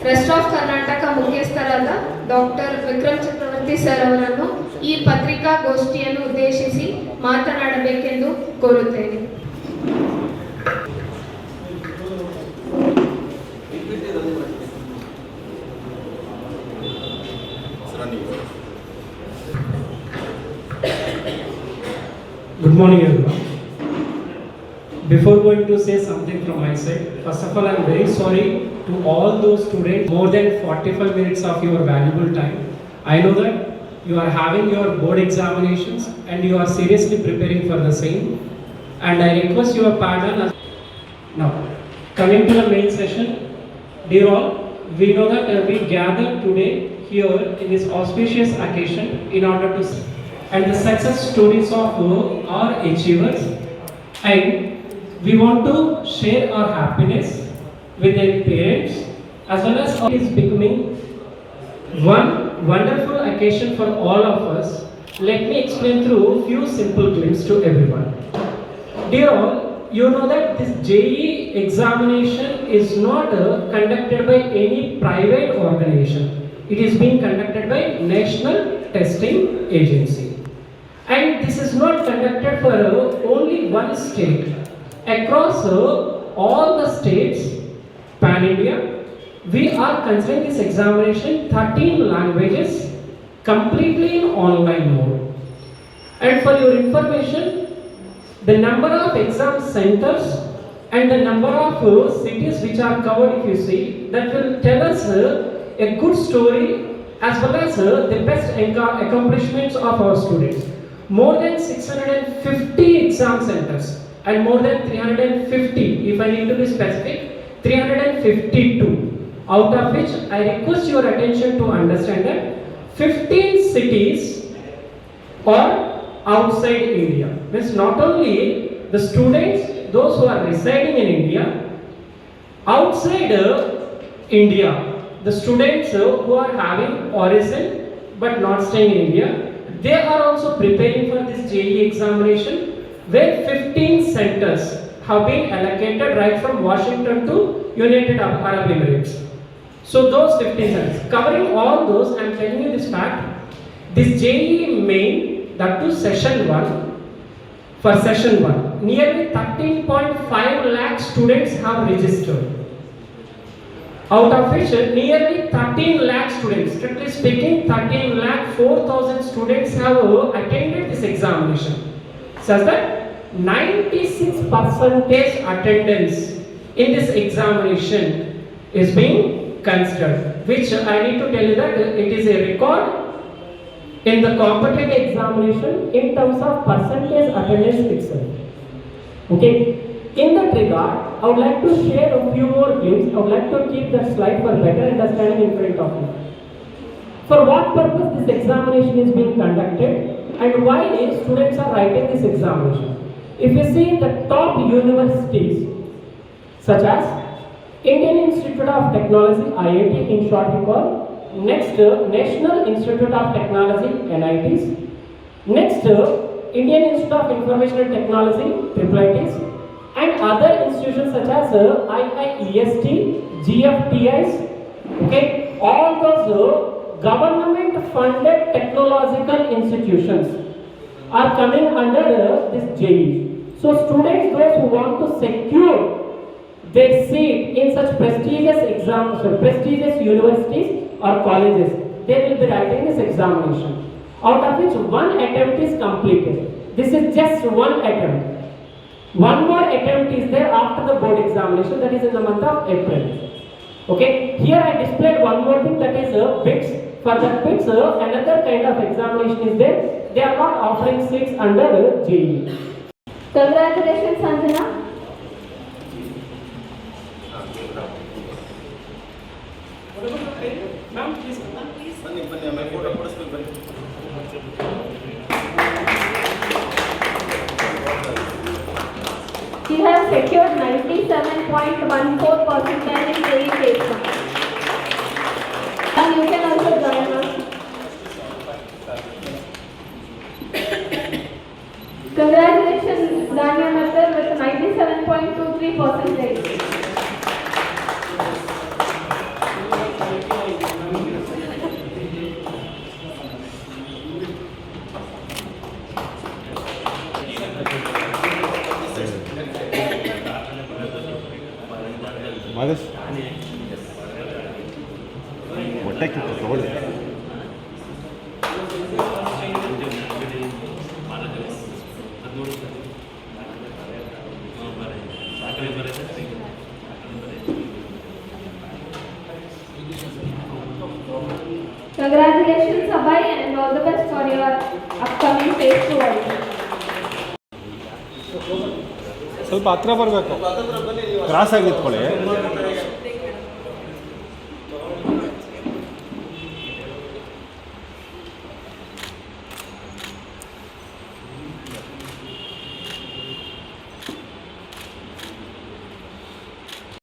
Trust of Karnataka ಮುಖ್ಯಸ್ಥರಾದ doctor Vikram ಚಕ್ರವರ್ತಿ sir ಅವರನ್ನು ಈ ಪತ್ರಿಕಾಗೋಷ್ಠಿಯನ್ನು ಉದ್ದೇಶಿಸಿ ಮಾತನಾಡಬೇಕೆಂದು ಕೋರುತ್ತೇನೆ good morning. Before going to say something from my side, first of all, I'm very sorry to all those students, more than 45 minutes of your valuable time. I know that you are having your board examinations and you are seriously preparing for the same. And I request your pardon. Now, coming to the main session, dear all, we know that uh, we gathered today here in this auspicious occasion in order to and the success stories of our achievers and we want to share our happiness with their parents as well as it is becoming one wonderful occasion for all of us. Let me explain through few simple glimpses to everyone. Dear all, you know that this JE examination is not uh, conducted by any private organization. It is being conducted by National Testing Agency. And this is not conducted for uh, only one state. Across uh, all the states, pan India, we are considering this examination 13 languages completely in online mode. And for your information, the number of exam centers and the number of uh, cities which are covered, if you see, that will tell us uh, a good story as well as uh, the best accomplishments of our students. More than 650 exam centers and more than 350, if I need to be specific, 352, out of which I request your attention to understand that 15 cities or outside India. Means not only the students, those who are residing in India, outside uh, India, the students uh, who are having origin but not staying in India, they are also preparing for this JE examination where 15 centers have been allocated right from Washington to United Arab Emirates. So those 15 centers, covering all those, I am telling you this fact, this JE main, that to session 1, for session 1, nearly 13.5 lakh students have registered. Out of which nearly 13 lakh students, strictly speaking, 13 lakh 4,000 students have uh, attended this examination. Such that 96 percentage attendance in this examination is being considered, which I need to tell you that it is a record in the competitive examination in terms of percentage attendance itself. Okay. In that regard, I would like to share a few more glimpses. I would like to keep the slide for better understanding in front of you. For what purpose this examination is being conducted and why students are writing this examination. If you see the top universities such as Indian Institute of Technology IIT in short we call, next uh, National Institute of Technology NITs, next uh, Indian Institute of Information and Technology IIITs and other institutions such as uh, IIEST, GFTIs, okay, all those uh, government funded technological institutions are coming under uh, this JE. So students, those who want to secure their seat in such prestigious exams, or prestigious universities or colleges, they will be writing this examination. Out of which one attempt is completed. This is just one attempt. One more attempt is there after the board examination, that is in the month of April. Okay, here I displayed one more thing that is uh, bits. For that bit, another kind of examination is there. They are not offering seats under JE. Congratulations, Sanjana. She has secured 97.14% in JE exam. And you can also join us. Congratulations, Dania Matar with 97.23 percentage. Mother's? ಕಿತ್ತು ತಗೊಳ್ಳಿ Congratulations, Abhay, and all the best for your upcoming phase two ಸ್ವಲ್ಪ ಹತ್ರ ಬರಬೇಕು cross ಆಗಿ ನಿಂತ್ಕೊಳ್ಳಿ